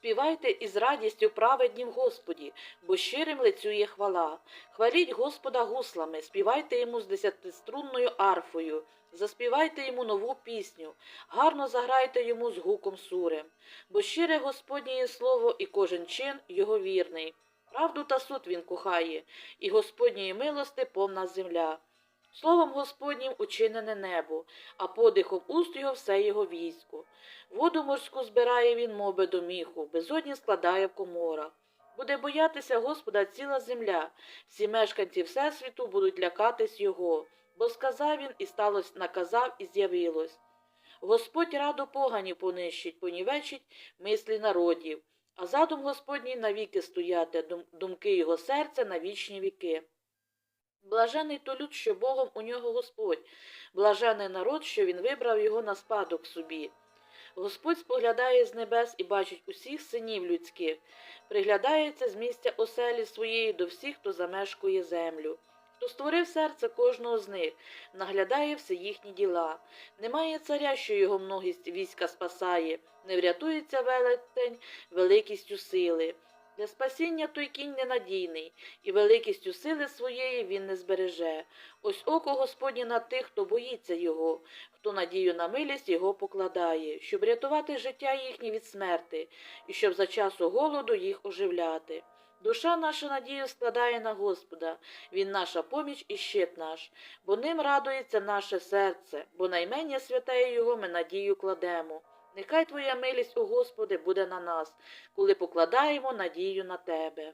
Співайте із радістю праведні в Господі, бо щирим лицює хвала. Хваліть Господа гуслами, співайте йому з десятиструнною арфою, заспівайте йому нову пісню, гарно заграйте йому з гуком сурем, бо щире Господнє слово, і кожен чин його вірний. Правду та суд він кохає, і Господньої милости повна земля. Словом Господнім учинене небо, а подихом уст його все його військо. Воду морську збирає він, мов би до міху, безодні складає в коморах. Буде боятися Господа ціла земля, всі мешканці Всесвіту будуть лякатись його, бо сказав він і сталося, наказав і з'явилось. Господь раду поганів понищить, понівечить мислі народів, а задум Господній навіки стояти, думки його серця на вічні віки. Блажений то люд, що Богом у нього Господь, блажений народ, що він вибрав його на спадок собі. Господь споглядає з небес і бачить усіх синів людських, приглядається з місця оселі своєї до всіх, хто замешкує землю. Хто створив серце кожного з них, наглядає все їхні діла. Немає царя, що його многість війська спасає, не врятується велетень великістю сили. Для спасіння той кінь ненадійний, і великістю сили своєї він не збереже. Ось око Господнє на тих, хто боїться його, хто надію на милість його покладає, щоб рятувати життя їхнє від смерти, і щоб за часу голоду їх оживляти. Душа наша надію складає на Господа, Він наша поміч і щит наш, бо ним радується наше серце, бо наймення святеє Його ми надію кладемо. Нехай Твоя милість, о Господи, буде на нас, коли покладаємо надію на Тебе.